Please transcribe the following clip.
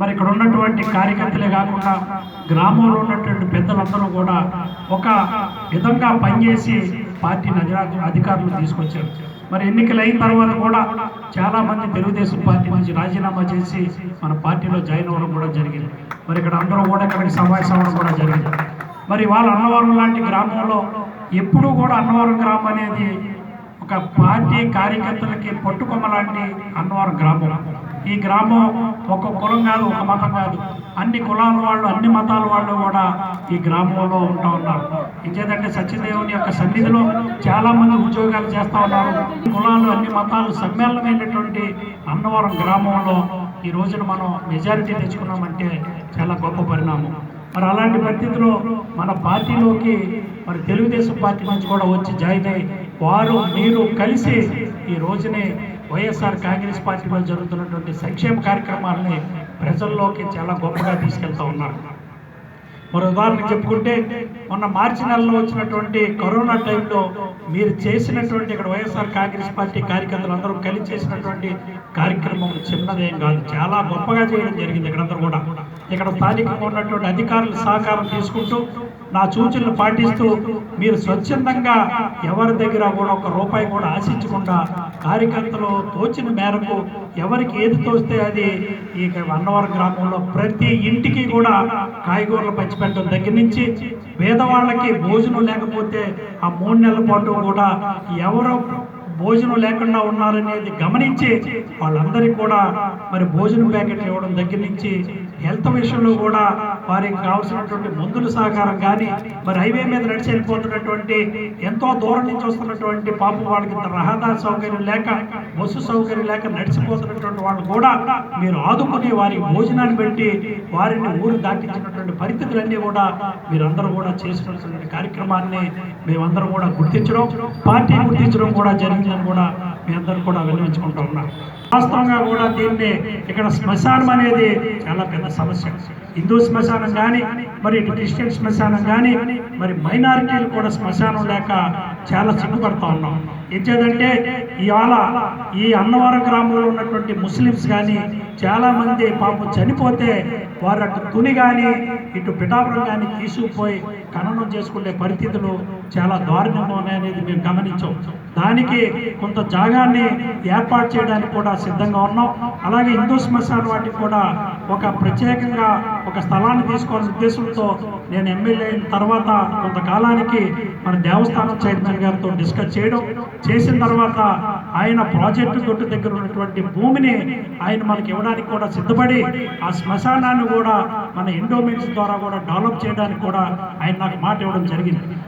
మరి ఇక్కడ ఉన్నటువంటి కార్యకర్తలే కాకుండా గ్రామంలో ఉన్నటువంటి పెద్దలందరూ కూడా ఒక విధంగా పనిచేసి పార్టీని అధికారులు తీసుకొచ్చారు. మరి ఎన్నికలు అయిన తర్వాత కూడా చాలా మంది తెలుగుదేశం పార్టీ నుంచి రాజీనామా చేసి మన పార్టీలో జాయిన్ అవ్వడం కూడా జరిగింది. మరి ఇక్కడ అందరూ కూడా ఇక్కడికి సమావేశం అవ్వడం కూడా జరిగింది. మరి వాళ్ళ అన్నవరం లాంటి గ్రామంలో ఎప్పుడూ కూడా అన్నవరం గ్రామం అనేది ఒక పార్టీ కార్యకర్తలకి పట్టుకొమ్మ లాంటి అన్నవరం గ్రామం. ఈ గ్రామం ఒక కులం కాదు ఒక మతం కాదు. అన్ని కులాల వాళ్ళు అన్ని మతాల వాళ్ళు కూడా ఈ గ్రామంలో ఉంటా ఉన్నారు. ఇచ్చేదంటే సత్యదేవుని యొక్క సన్నిధిలో చాలామంది ఉద్యోగాలు చేస్తూ ఉన్నారు. కులాలు అన్ని మతాలు సమ్మేళనమైనటువంటి అన్నవరం గ్రామంలో ఈ రోజున మనం మెజారిటీ తెచ్చుకున్నామంటే చాలా గొప్ప పరిణామం. మరి అలాంటి పరిస్థితిలో మన పార్టీలోకి మరి తెలుగుదేశం పార్టీ నుంచి కూడా వచ్చి జాయిన్ అయ్యి వారు మీరు కలిసి ఈ రోజునే వైఎస్ఆర్ కాంగ్రెస్ పార్టీలో జరుగుతున్నటువంటి సంక్షేమ కార్యక్రమాలని ప్రజల్లోకి చాలా గొప్పగా తీసుకెళ్తా ఉన్నారు. మరో ఉదాహరణ చెప్పుకుంటే మొన్న మార్చి నెలలో వచ్చినటువంటి కరోనా టైంలో మీరు చేసినటువంటి ఇక్కడ వైఎస్ఆర్ కాంగ్రెస్ పార్టీ కార్యకర్తలు అందరూ కలిసి చేసినటువంటి కార్యక్రమం చిన్నదేం కాదు చాలా గొప్పగా చేయడం జరిగింది ఇక్కడందరూ కూడా. ఇక్కడ స్థానికంగా ఉన్నటువంటి అధికారుల సహకారం తీసుకుంటూ నా సూచనలు పాటిస్తూ మీరు స్వచ్ఛందంగా ఎవరి దగ్గర కూడా ఒక రూపాయి కూడా ఆశించకుండా కార్యకర్తలు తోచిన మేరకు ఎవరికి ఏది తోస్తే అది ఈ అన్నవరం గ్రామంలో ప్రతి ఇంటికి కూడా కాయగూరలు పంచిపెట్టడం దగ్గర నుంచి పేదవాళ్ళకి భోజనం లేకపోతే ఆ మూడు నెలల పాటు కూడా ఎవరు భోజనం లేకుండా ఉన్నారనేది గమనించి వాళ్ళందరికీ కూడా మరి భోజనం ప్యాకెట్లు ఇవ్వడం దగ్గర నుంచి హెల్త్ విషయంలో కూడా వారికి కావాల్సినటువంటి మందుల సహకారం కానీ మరి హైవే మీద నడిచి వెళ్ళిపోతున్నటువంటి ఎంతో దూరం నుంచి వస్తున్నటువంటి పాపం వాళ్ళకి రహదారి సౌకర్యం లేక బస్సు సౌకర్యం లేక నడిచిపోతున్నటువంటి వాళ్ళు కూడా మీరు ఆదుకుని వారికి భోజనాన్ని పెట్టి వారిని ఊరు దాటించినటువంటి పరిస్థితులన్నీ కూడా మీరందరూ కూడా చేసినటువంటి కార్యక్రమాన్ని మేమందరం కూడా గుర్తించడం పార్టీ గుర్తించడం కూడా జరిగిందని కూడా మీ అందరూ కూడా వినియోగించుకుంటూ ఉన్నారు వాస్తవంగా కూడా దీన్ని ఇక్కడ శ్మశానం అనేది చాలా పెద్ద సమస్య. హిందూ శ్మశానం కానీ మరి క్రిస్టియన్ శ్మశానం కానీ మరి మైనారిటీలు కూడా శ్మశానం లేక చాలా సిగ్గుపడతా ఉన్నాం. ఏంటంటే ఇవాళ ఈ అన్నవరం గ్రామంలో ఉన్నటువంటి ముస్లిమ్స్ కానీ చాలామంది పాపం చనిపోతే వారు అటు తుని కానీ ఇటు పిఠాపురం కానీ తీసుకుపోయి ఖననం చేసుకునే పరిస్థితులు చాలా దారుణంగా ఉన్నాయనేది మేము గమనించాం. దానికి కొంత జాగాన్ని ఏర్పాటు చేయడానికి కూడా సిద్ధంగా ఉన్నాం. అలాగే హిందూ శ్మశాన వాటికి కూడా ఒక ప్రత్యేకంగా ఒక స్థలాన్ని తీసుకోవాల్సిన ఉద్దేశంతో నేను ఎమ్మెల్యే అయిన తర్వాత కొంతకాలానికి మన దేవస్థానం చైర్మన్ గారితో డిస్కస్ చేయడం చేసిన తర్వాత ఆయన ప్రాజెక్టు దొడ్డు దగ్గర ఉన్నటువంటి భూమిని ఆయన మనకి ఇవ్వడానికి కూడా సిద్ధపడి ఆ శ్మశానాన్ని కూడా మన ఎండోమెంట్స్ ద్వారా కూడా డెవలప్ చేయడానికి కూడా ఆయన నాకు మాట ఇవ్వడం జరిగింది.